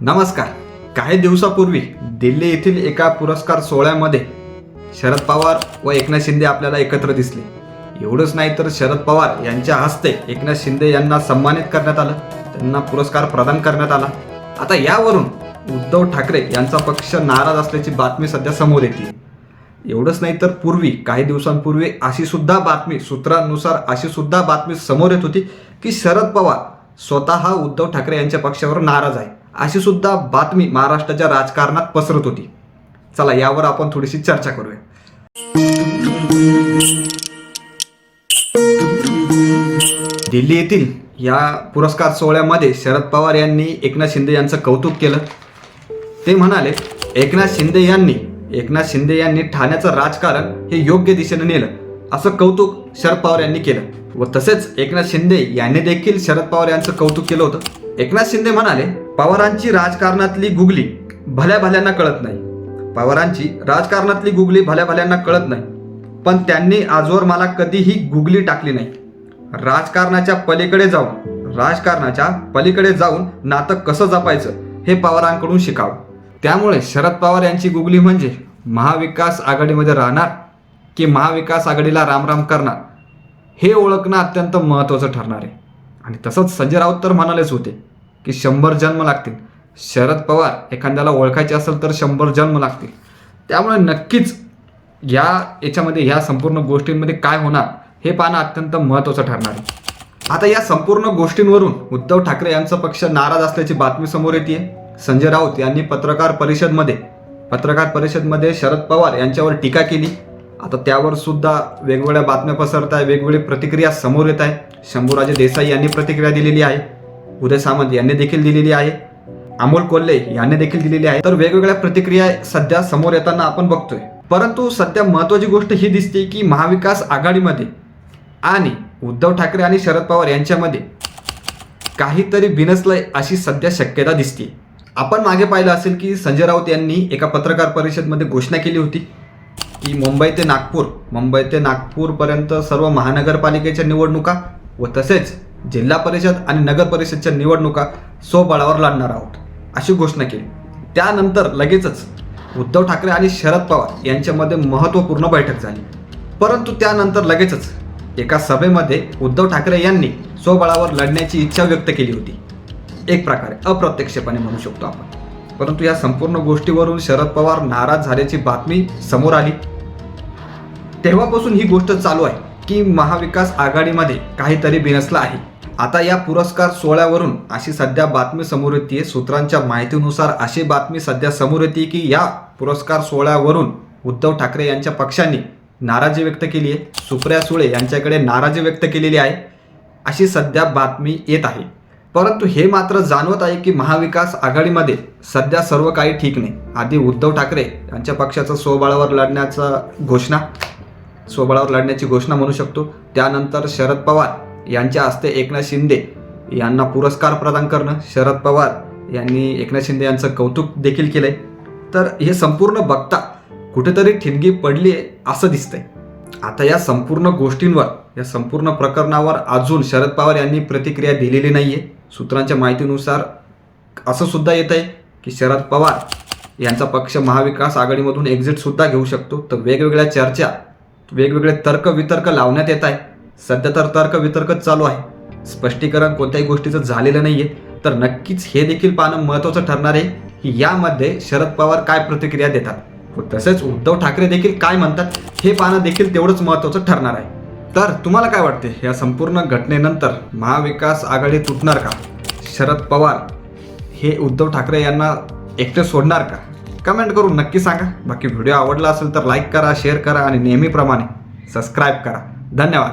नमस्कार. काही दिवसापूर्वी दिल्ली येथील एका पुरस्कार सोहळ्यामध्ये शरद पवार व एकनाथ शिंदे आपल्याला एकत्र दिसले. एवढंच नाही तर शरद पवार यांच्या हस्ते एकनाथ शिंदे यांना सन्मानित करण्यात आलं त्यांना पुरस्कार प्रदान करण्यात आला. आता यावरून उद्धव ठाकरे यांचा पक्ष नाराज असल्याची बातमी सध्या समोर येते एवढंच नाही तर पूर्वी काही दिवसांपूर्वी अशी सुद्धा बातमी सूत्रांनुसार अशी सुद्धा बातमी समोर येत होती की शरद पवार स्वतः उद्धव ठाकरे यांच्या पक्षावर नाराज आहे. अशी सुद्धा बातमी महाराष्ट्राच्या राजकारणात पसरत होती. चला यावर आपण थोडीशी चर्चा करूया. दिल्ली येथील या पुरस्कार सोहळ्यामध्ये शरद पवार यांनी एकनाथ शिंदे यांचं कौतुक केलं. ते म्हणाले एकनाथ शिंदे यांनी एकनाथ शिंदे यांनी ठाण्याचं राजकारण हे योग्य दिशेने नेलं. असं कौतुक शरद पवार यांनी केलं. व तसेच एकनाथ शिंदे यांनी देखील शरद पवार यांचं कौतुक केलं होतं. एकनाथ शिंदे म्हणाले पवारांची राजकारणातली गुगली भल्या भल्यांना कळत नाही. पवारांची राजकारणातली गुगली भल्या भल्यांना कळत नाही. पण त्यांनी आजवर मला कधीही गुगली टाकली नाही. राजकारणाच्या पलीकडे जाऊन राजकारणाच्या पलीकडे जाऊन नातं कसं जपायचं हे पवारांकडून शिकावं. त्यामुळे शरद पवार यांची गुगली म्हणजे महाविकास आघाडीमध्ये राहणार की महाविकास आघाडीला रामराम करणार? हे ओळखणं अत्यंत महत्त्वाचं ठरणार आहे. आणि तसंच संजय राऊत तर म्हणालेच होते की शंभर जन्म लागतील. शरद पवार एखाद्याला ओळखायचे असेल तर शंभर जन्म लागतील. त्यामुळे नक्कीच या याच्यामध्ये ह्या संपूर्ण गोष्टींमध्ये काय होणार हे पाहणं अत्यंत महत्त्वाचं ठरणार आहे. आता या संपूर्ण गोष्टींवरून उद्धव ठाकरे यांचा पक्ष नाराज असल्याची बातमी समोर येते संजय राऊत यांनी पत्रकार परिषदमध्ये पत्रकार परिषदमध्ये शरद पवार यांच्यावर टीका केली. आता त्यावर सुद्धा वेगवेगळ्या बातम्या पसरत आहे वेगवेगळी प्रतिक्रिया समोर येत आहे. शंभूराजे देसाई यांनी प्रतिक्रिया दिलेली आहे. उदय सामंत यांनी देखील दिलेली आहे. अमोल कोल्हे यांनी देखील दिलेली आहे. तर वेगवेगळ्या प्रतिक्रिया सध्या समोर येताना आपण बघतोय. परंतु सध्या महत्वाची गोष्ट ही दिसते की महाविकास आघाडीमध्ये आणि उद्धव ठाकरे आणि शरद पवार यांच्यामध्ये काहीतरी बिनसलंय अशी सध्या शक्यता दिसते आपण मागे पाहिलं असेल की संजय राऊत यांनी एका पत्रकार परिषदमध्ये घोषणा केली होती. की मुंबई ते नागपूर मुंबई ते नागपूरपर्यंत सर्व महानगरपालिकेच्या निवडणुका व तसेच जिल्हा परिषद आणि नगर परिषदच्या निवडणुका स्वबळावर लढणार आहोत अशी घोषणा केली. त्यानंतर लगेचच उद्धव ठाकरे आणि शरद पवार यांच्यामध्ये महत्त्वपूर्ण बैठक झाली. परंतु त्यानंतर लगेचच एका सभेमध्ये उद्धव ठाकरे यांनी स्वबळावर लढण्याची इच्छा व्यक्त केली होती. एक प्रकारे अप्रत्यक्षपणे म्हणू शकतो आपण. परंतु या संपूर्ण गोष्टीवरून शरद पवार नाराज झाल्याची बातमी समोर आली. तेव्हापासून ही गोष्ट चालू आहे की महाविकास आघाडीमध्ये काहीतरी बिनसलं आहे. आता या पुरस्कार सोहळ्यावरून अशी सध्या बातमी समोर येते सूत्रांच्या माहितीनुसार अशी बातमी सध्या समोर येते की या पुरस्कार सोहळ्यावरून उद्धव ठाकरे यांच्या पक्षांनी नाराजी व्यक्त केली आहे. सुप्रिया सुळे यांच्याकडे नाराजी व्यक्त केलेली आहे. अशी सध्या बातमी येत आहे. परंतु हे मात्र जाणवत आहे की महाविकास आघाडीमध्ये सध्या सर्व काही ठीक नाही. आधी उद्धव ठाकरे यांच्या पक्षाचं स्वबळावर लढण्याचा घोषणा स्वबळावर लढण्याची घोषणा म्हणू शकतो. त्यानंतर शरद पवार यांच्या हस्ते एकनाथ शिंदे यांना पुरस्कार प्रदान करणं शरद पवार यांनी एकनाथ शिंदे यांचं कौतुक देखील केलंय. तर हे संपूर्ण बघता कुठेतरी ठिणगी पडली आहे असं दिसतंय. आता या संपूर्ण गोष्टींवर या संपूर्ण प्रकरणावर अजून शरद पवार यांनी प्रतिक्रिया दिलेली नाही आहे सूत्रांच्या माहितीनुसार असं सुद्धा येत आहे की शरद पवार यांचा पक्ष महाविकास आघाडीमधून एक्झिटसुद्धा घेऊ शकतो. तर वेगवेगळ्या चर्चा वेगवेगळे तर्क वितर्क लावण्यात येत आहे. सध्या तर तर्क वितर्कच चालू आहे. स्पष्टीकरण कोणत्याही गोष्टीचं झालेलं नाही आहे तर नक्कीच हे देखील पाहणं महत्त्वाचं ठरणार आहे की यामध्ये शरद पवार काय प्रतिक्रिया देतात व तसेच उद्धव ठाकरे देखील काय म्हणतात हे पाहणं देखील तेवढंच महत्त्वाचं ठरणार आहे. तर तुम्हाला काय वाटते? या संपूर्ण घटनेनंतर महाविकास आघाडी तुटणार का? शरद पवार हे उद्धव ठाकरे यांना एकटे सोडणार का? कमेंट करून नक्की सांगा. बाकी व्हिडिओ आवडला असेल तर लाईक करा शेअर करा आणि नेहमीप्रमाणे सबस्क्राईब करा. धन्यवाद.